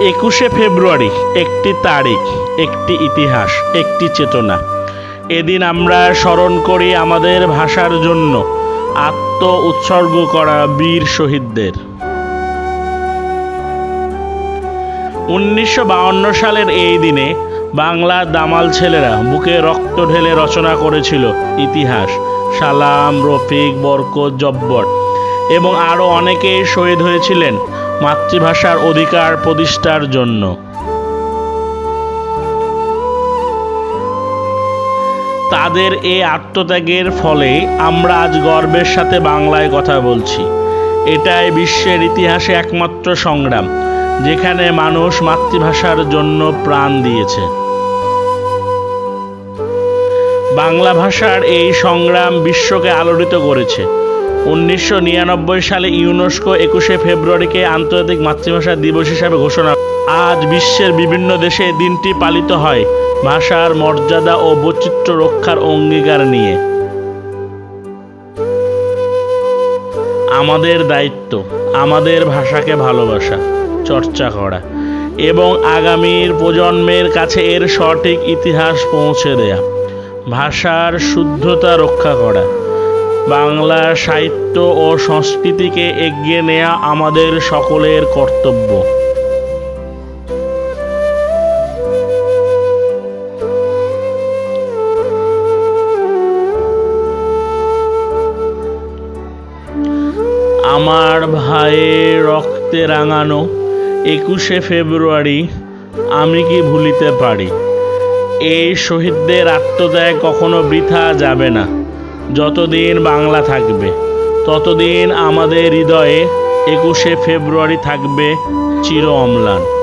একুশে ফেব্রুয়ারি, একটি তারিখ, একটি ইতিহাস, একটি চেতনা। এদিন আমরা স্মরণ করি আমাদের ভাষার জন্য আত্ম উৎসর্গ করা বীর শহীদদের। উনিশশো সালের এই দিনে বাংলা দামাল ছেলেরা বুকে রক্ত ঢেলে রচনা করেছিল ইতিহাস, সালাম, রফিক, বরকত, জব্বর এবং আরও অনেকেই শহীদ হয়েছিলেন। মাতৃভাষার অধিকার প্রতিষ্ঠার জন্য। তাদের এই আত্মত্যাগের ফলে আমরা আজ গর্বের সাথে বাংলায় কথা বলছি। এটাই বিশ্বের ইতিহাসে একমাত্র সংগ্রাম, যেখানে মানুষ মাতৃভাষার জন্য প্রাণ দিয়েছে। বাংলা ভাষার এই সংগ্রাম বিশ্বকে আলোড়িত করেছে। উনিশশো নিরানব্বই সালে ইউনেস্কো একুশে ফেব্রুয়ারিকে আন্তর্জাতিক মাতৃভাষা দিবস হিসাবে ঘোষণা আজ বিশ্বের বিভিন্ন দেশে দিনটি পালিত হয় ভাষার মর্যাদা ও বৈচিত্র্য রক্ষার অঙ্গীকার নিয়ে। আমাদের দায়িত্ব, আমাদের ভাষাকে ভালোবাসা, চর্চা করা এবং আগামীর প্রজন্মের কাছে এর সঠিক ইতিহাস পৌঁছে দেয়া, ভাষার শুদ্ধতা রক্ষা করা। বাংলা সাহিত্য ও সংস্কৃতিকে এগিয়ে নেয়া আমাদের সকলের কর্তব্য। আমার ভাইয়ের রক্তে রাঙানো একুশে ফেব্রুয়ারি আমি কি ভুলিতে পারি? এই শহীদদের আত্মত্যাগ কখনো বৃথা যাবে না। যতদিন বাংলা থাকবে ততদিন আমাদের হৃদয়ে একুশে ফেব্রুয়ারি থাকবে চির অম্লান।